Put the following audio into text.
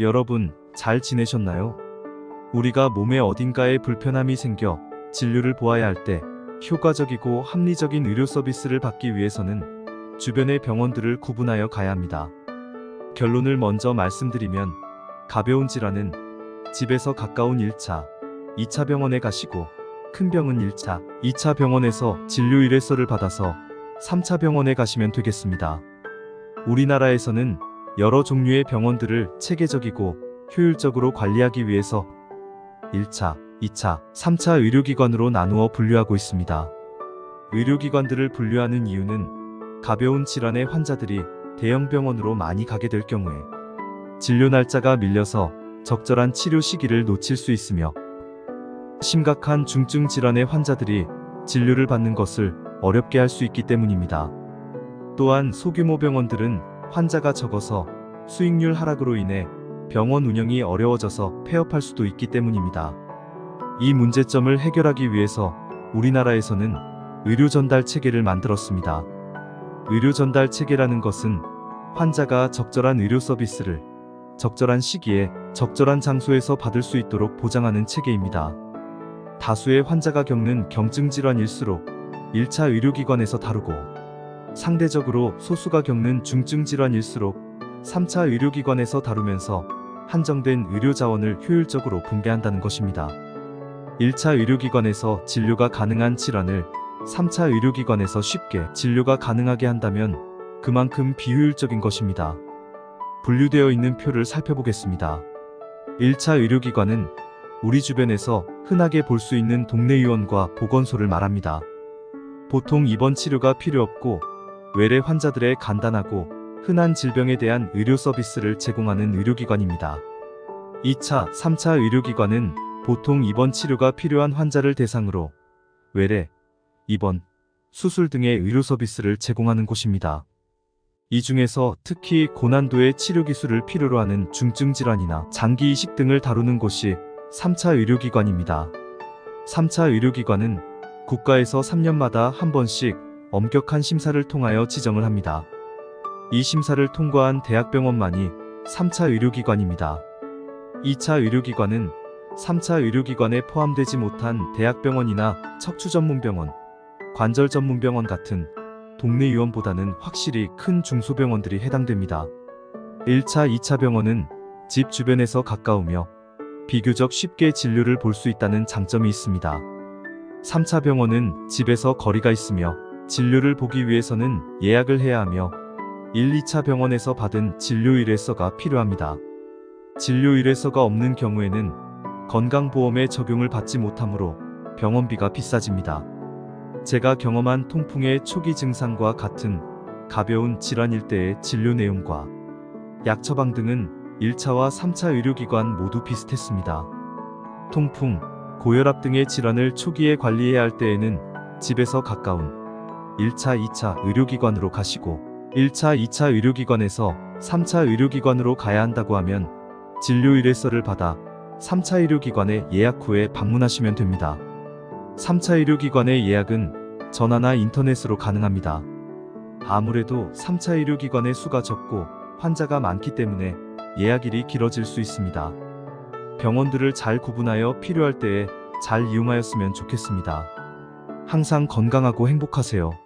여러분, 잘 지내셨나요? 우리가 몸의 어딘가에 불편함이 생겨 진료를 보아야 할 때 효과적이고 합리적인 의료 서비스를 받기 위해서는 주변의 병원들을 구분하여 가야 합니다. 결론을 먼저 말씀드리면 가벼운 질환은 집에서 가까운 1차, 2차 병원에 가시고 큰 병은 1차, 2차 병원에서 진료 의뢰서를 받아서 3차 병원에 가시면 되겠습니다. 우리나라에서는 여러 종류의 병원들을 체계적이고 효율적으로 관리하기 위해서 1차, 2차, 3차 의료기관으로 나누어 분류하고 있습니다. 의료기관들을 분류하는 이유는 가벼운 질환의 환자들이 대형 병원으로 많이 가게 될 경우에 진료 날짜가 밀려서 적절한 치료 시기를 놓칠 수 있으며 심각한 중증 질환의 환자들이 진료를 받는 것을 어렵게 할 수 있기 때문입니다. 또한 소규모 병원들은 환자가 적어서 수익률 하락으로 인해 병원 운영이 어려워져서 폐업할 수도 있기 때문입니다. 이 문제점을 해결하기 위해서 우리나라에서는 의료 전달 체계를 만들었습니다. 의료 전달 체계라는 것은 환자가 적절한 의료 서비스를 적절한 시기에 적절한 장소에서 받을 수 있도록 보장하는 체계입니다. 다수의 환자가 겪는 경증 질환일수록 1차 의료기관에서 다루고 상대적으로 소수가 겪는 중증 질환일수록 3차 의료기관에서 다루면서 한정된 의료 자원을 효율적으로 분배한다는 것입니다. 1차 의료기관에서 진료가 가능한 질환을 3차 의료기관에서 쉽게 진료가 가능하게 한다면 그만큼 비효율적인 것입니다. 분류되어 있는 표를 살펴보겠습니다. 1차 의료기관은 우리 주변에서 흔하게 볼 수 있는 동네 의원과 보건소를 말합니다. 보통 입원 치료가 필요 없고 외래 환자들의 간단하고 흔한 질병에 대한 의료 서비스를 제공하는 의료기관입니다. 2차, 3차 의료기관은 보통 입원 치료가 필요한 환자를 대상으로 외래, 입원, 수술 등의 의료 서비스를 제공하는 곳입니다. 이 중에서 특히 고난도의 치료 기술을 필요로 하는 중증 질환이나 장기 이식 등을 다루는 곳이 3차 의료기관입니다. 3차 의료기관은 국가에서 3년마다 한 번씩 엄격한 심사를 통하여 지정을 합니다. 이 심사를 통과한 대학병원만이 3차 의료기관입니다. 2차 의료기관은 3차 의료기관에 포함되지 못한 대학병원이나 척추전문병원, 관절전문병원 같은 동네 의원보다는 확실히 큰 중소병원들이 해당됩니다. 1차, 2차 병원은 집 주변에서 가까우며 비교적 쉽게 진료를 볼 수 있다는 장점이 있습니다. 3차 병원은 집에서 거리가 있으며 진료를 보기 위해서는 예약을 해야 하며 1, 2차 병원에서 받은 진료 의뢰서가 필요합니다. 진료 의뢰서가 없는 경우에는 건강보험의 적용을 받지 못하므로 병원비가 비싸집니다. 제가 경험한 통풍의 초기 증상과 같은 가벼운 질환일 때의 진료 내용과 약 처방 등은 1차와 3차 의료기관 모두 비슷했습니다. 통풍, 고혈압 등의 질환을 초기에 관리해야 할 때에는 집에서 가까운 1차, 2차 의료기관으로 가시고 1차, 2차 의료기관에서 3차 의료기관으로 가야 한다고 하면 진료 의뢰서를 받아 3차 의료기관에 예약 후에 방문하시면 됩니다. 3차 의료기관의 예약은 전화나 인터넷으로 가능합니다. 아무래도 3차 의료기관의 수가 적고 환자가 많기 때문에 예약일이 길어질 수 있습니다. 병원들을 잘 구분하여 필요할 때에 잘 이용하였으면 좋겠습니다. 항상 건강하고 행복하세요.